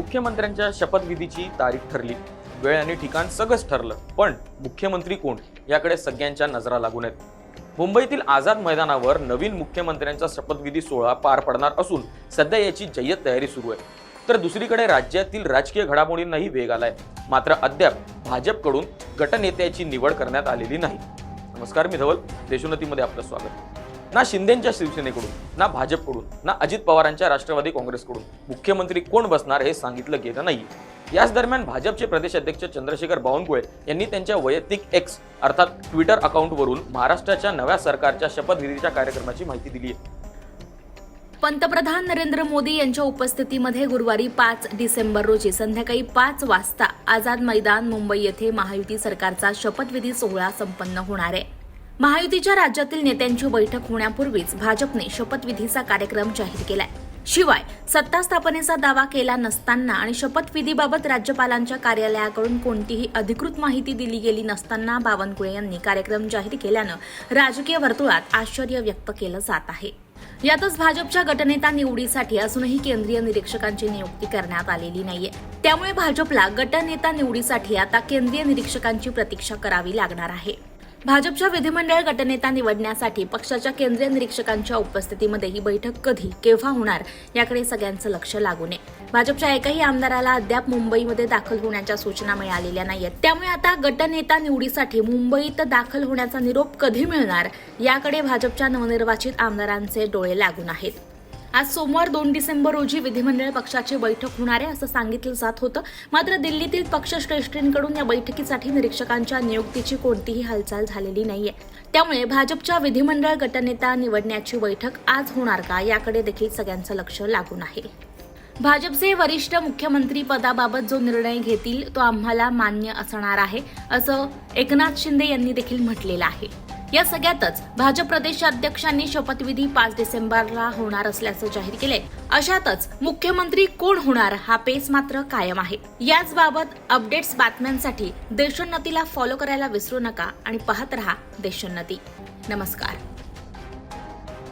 मुख्यमंत्र्यांच्या शपथविधीची तारीख ठरली. वेळ आणि ठिकाण सगळंच ठरलं. पण मुख्यमंत्री कोण? याकडे सगळ्यांच्या नजरा लागून आहेत. मुंबईतील आझाद मैदानावर नवीन मुख्यमंत्र्यांचा शपथविधी सोहळा पार पडणार असून सध्या याची जय्यत तयारी सुरू आहे. तर दुसरीकडे राज्यातील राजकीय घडामोडींनाही वेग आलाय. मात्र अद्याप भाजपकडून गटनेत्याची निवड करण्यात आलेली नाही. नमस्कार मी धवल. देशोन्नतीमध्ये आपलं स्वागत. ना शिंदेच्या शिवसेनेकडून ना भाजपकडून ना अजित पवारांच्या राष्ट्रवादी काँग्रेसकडून मुख्यमंत्री कोण बसणार हे सांगितलं गेलं नाही. याच दरम्यान भाजपचे प्रदेश अध्यक्ष चंद्रशेखर बावनकुळे यांनी त्यांच्या वैयक्तिक एक्स अर्थात ट्विटर अकाउंटवरून महाराष्ट्राच्या नव्या सरकारच्या शपथविधीच्या कार्यक्रमाची माहिती दिली आहे. पंतप्रधान नरेंद्र मोदी यांच्या उपस्थितीमध्ये गुरुवारी पाच डिसेंबर रोजी संध्याकाळी पाच वाजता आझाद मैदान मुंबई येथे महायुती सरकारचा शपथविधी सोहळा संपन्न होणार आहे. महायुतीच्या राज्यातील नेत्यांची बैठक होण्यापूर्वीच भाजपने शपथविधीचा कार्यक्रम जाहीर केलाय. शिवाय सत्ता स्थापनेचा दावा केला नसताना आणि शपथविधीबाबत राज्यपालांच्या कार्यालयाकडून कोणतीही अधिकृत माहिती दिली गेली नसताना बावनकुळे यांनी कार्यक्रम जाहीर केल्यानं राजकीय वर्तुळात आश्चर्य व्यक्त केलं जात आहे. यातच भाजपच्या गटनेता निवडीसाठी अजूनही केंद्रीय निरीक्षकांची नियुक्ती करण्यात आलेली नाहीये. त्यामुळे भाजपला गटनेता निवडीसाठी आता केंद्रीय निरीक्षकांची प्रतीक्षा करावी लागणार आहे. भाजपच्या विधिमंडळ गटनेता निवडण्यासाठी पक्षाच्या केंद्रीय निरीक्षकांच्या उपस्थितीमध्ये ही बैठक कधी केव्हा होणार याकडे सगळ्यांचं लक्ष लागू नये. भाजपच्या एकाही आमदाराला अद्याप मुंबईमध्ये दाखल होण्याच्या सूचना मिळालेल्या नाहीयेत. त्यामुळे आता गटनेता निवडीसाठी मुंबईत दाखल होण्याचा निरोप कधी मिळणार याकडे भाजपच्या नवनिर्वाचित आमदारांचे डोळे लागून आहेत. आज सोमवार दोन डिसेंबर रोजी विधिमंडळ पक्षाची बैठक होणार आहे असं सांगितलं जात होतं. मात्र दिल्लीतील पक्षश्रेष्ठींकडून या बैठकीसाठी निरीक्षकांच्या नियुक्तीची कोणतीही हालचाल झालेली नाहीये. त्यामुळे भाजपच्या विधिमंडळ गटनेता निवडण्याची बैठक आज होणार का याकडे देखील सगळ्यांचं लक्ष लागून आहे. भाजपचे वरिष्ठ मुख्यमंत्री पदाबाबत जो निर्णय घेतील तो आम्हाला मान्य असणार आहे असं एकनाथ शिंदे यांनी देखील म्हटलेलं आहे. या सगळ्यातच भाजप प्रदेशाध्यक्षांनी शपथविधी पाच डिसेंबरला होणार असल्याचं जाहीर केले अशातच मुख्यमंत्री कोण होणार हा पेस मात्र कायम आहे. याच बाबत अपडेट्स बातम्यांसाठी देशोन्नतीला फॉलो करायला विसरू नका आणि पाहत रहा देशोन्नती. नमस्कार.